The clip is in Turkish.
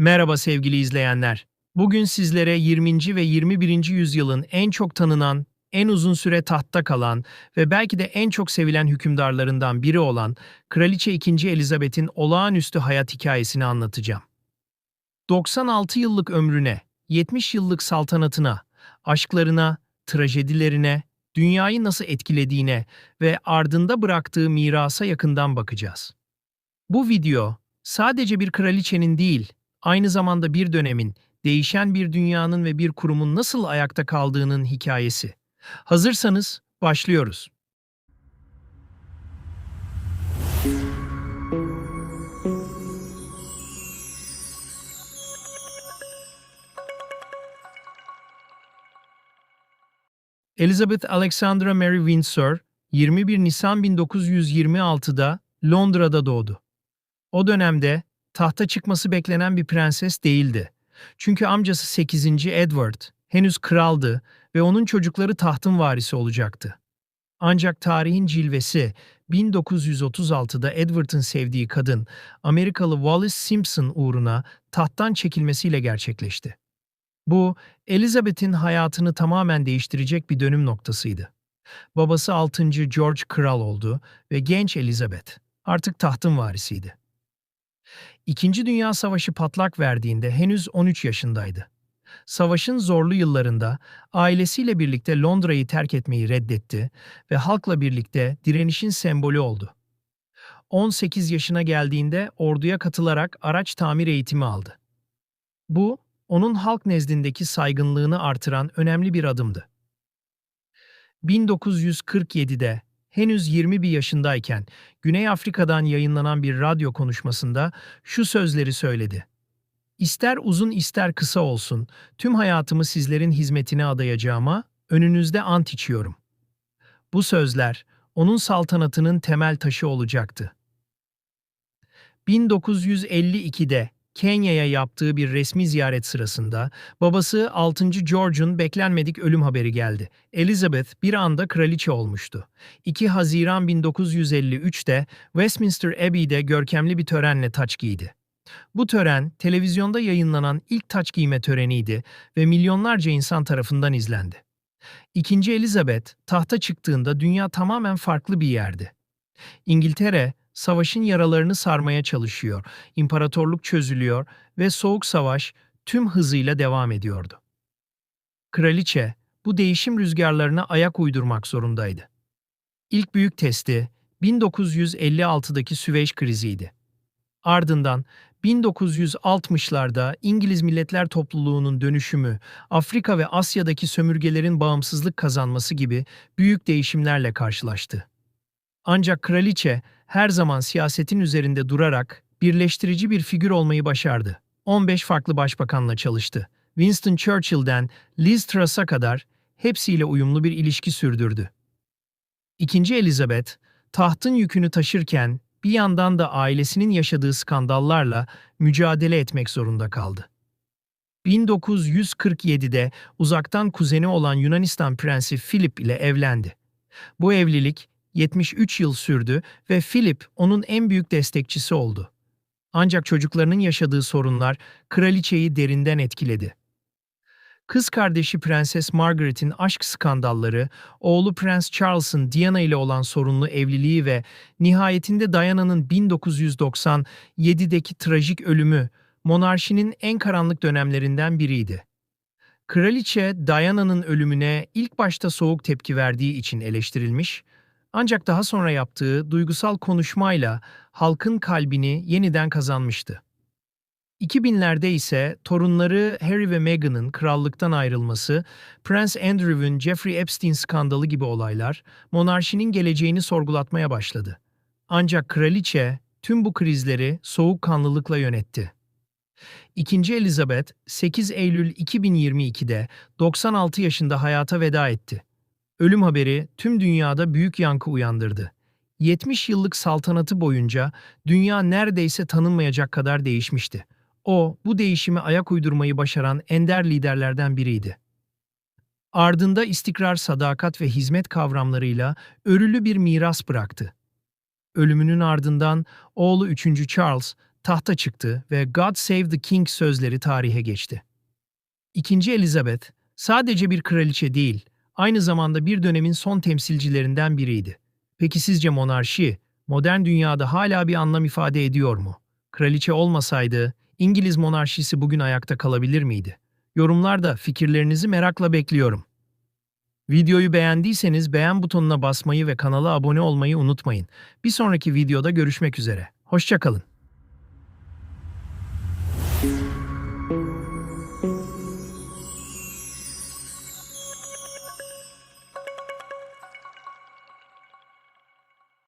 Merhaba sevgili izleyenler. Bugün sizlere 20. ve 21. yüzyılın en çok tanınan, en uzun süre tahtta kalan ve belki de en çok sevilen hükümdarlarından biri olan Kraliçe 2. Elizabeth'in olağanüstü hayat hikayesini anlatacağım. 96 yıllık ömrüne, 70 yıllık saltanatına, aşklarına, trajedilerine, dünyayı nasıl etkilediğine ve ardında bıraktığı mirasa yakından bakacağız. Bu video sadece bir kraliçenin değil, aynı zamanda bir dönemin, değişen bir dünyanın ve bir kurumun nasıl ayakta kaldığının hikayesi. Hazırsanız başlıyoruz. Elizabeth Alexandra Mary Windsor, 21 Nisan 1926'da Londra'da doğdu. O dönemde tahta çıkması beklenen bir prenses değildi. Çünkü amcası 8. Edward henüz kraldı ve onun çocukları tahtın varisi olacaktı. Ancak tarihin cilvesi 1936'da Edward'ın sevdiği kadın Amerikalı Wallis Simpson uğruna tahttan çekilmesiyle gerçekleşti. Bu, Elizabeth'in hayatını tamamen değiştirecek bir dönüm noktasıydı. Babası 6. George kral oldu ve genç Elizabeth artık tahtın varisiydi. İkinci Dünya Savaşı patlak verdiğinde henüz 13 yaşındaydı. Savaşın zorlu yıllarında ailesiyle birlikte Londra'yı terk etmeyi reddetti ve halkla birlikte direnişin sembolü oldu. 18 yaşına geldiğinde orduya katılarak araç tamir eğitimi aldı. Bu, onun halk nezdindeki saygınlığını artıran önemli bir adımdı. 1947'de henüz 21 yaşındayken Güney Afrika'dan yayınlanan bir radyo konuşmasında şu sözleri söyledi. İster uzun ister kısa olsun, tüm hayatımı sizlerin hizmetine adayacağıma önünüzde ant içiyorum. Bu sözler onun saltanatının temel taşı olacaktı. 1952'de Kenya'ya yaptığı bir resmi ziyaret sırasında babası 6. George'un beklenmedik ölüm haberi geldi. Elizabeth bir anda kraliçe olmuştu. 2 Haziran 1953'te Westminster Abbey'de görkemli bir törenle taç giydi. Bu tören televizyonda yayınlanan ilk taç giyme töreniydi ve milyonlarca insan tarafından izlendi. İkinci Elizabeth tahta çıktığında dünya tamamen farklı bir yerdi. İngiltere savaşın yaralarını sarmaya çalışıyor, imparatorluk çözülüyor ve Soğuk Savaş tüm hızıyla devam ediyordu. Kraliçe bu değişim rüzgarlarına ayak uydurmak zorundaydı. İlk büyük testi 1956'daki Süveyş kriziydi. Ardından 1960'larda İngiliz Milletler Topluluğu'nun dönüşümü, Afrika ve Asya'daki sömürgelerin bağımsızlık kazanması gibi büyük değişimlerle karşılaştı. Ancak kraliçe her zaman siyasetin üzerinde durarak birleştirici bir figür olmayı başardı. 15 farklı başbakanla çalıştı. Winston Churchill'den Liz Truss'a kadar hepsiyle uyumlu bir ilişki sürdürdü. İkinci Elizabeth, tahtın yükünü taşırken bir yandan da ailesinin yaşadığı skandallarla mücadele etmek zorunda kaldı. 1947'de uzaktan kuzeni olan Yunanistan Prensi Philip ile evlendi. Bu evlilik 73 yıl sürdü ve Philip onun en büyük destekçisi oldu. Ancak çocuklarının yaşadığı sorunlar kraliçeyi derinden etkiledi. Kız kardeşi Prenses Margaret'in aşk skandalları, oğlu Prens Charles'ın Diana ile olan sorunlu evliliği ve nihayetinde Diana'nın 1997'deki trajik ölümü monarşinin en karanlık dönemlerinden biriydi. Kraliçe Diana'nın ölümüne ilk başta soğuk tepki verdiği için eleştirilmiş, ancak daha sonra yaptığı duygusal konuşmayla halkın kalbini yeniden kazanmıştı. 2000'lerde ise torunları Harry ve Meghan'ın krallıktan ayrılması, Prince Andrew'un Jeffrey Epstein skandalı gibi olaylar monarşinin geleceğini sorgulatmaya başladı. Ancak kraliçe tüm bu krizleri soğukkanlılıkla yönetti. İkinci Elizabeth 8 Eylül 2022'de 96 yaşında hayata veda etti. Ölüm haberi tüm dünyada büyük yankı uyandırdı. 70 yıllık saltanatı boyunca dünya neredeyse tanınmayacak kadar değişmişti. O, bu değişime ayak uydurmayı başaran ender liderlerden biriydi. Ardında istikrar, sadakat ve hizmet kavramlarıyla örülü bir miras bıraktı. Ölümünün ardından oğlu 3. Charles, tahta çıktı ve God Save the King sözleri tarihe geçti. İkinci Elizabeth sadece bir kraliçe değil, aynı zamanda bir dönemin son temsilcilerinden biriydi. Peki sizce monarşi, modern dünyada hala bir anlam ifade ediyor mu? Kraliçe olmasaydı, İngiliz monarşisi bugün ayakta kalabilir miydi? Yorumlarda fikirlerinizi merakla bekliyorum. Videoyu beğendiyseniz beğen butonuna basmayı ve kanala abone olmayı unutmayın. Bir sonraki videoda görüşmek üzere. Hoşçakalın.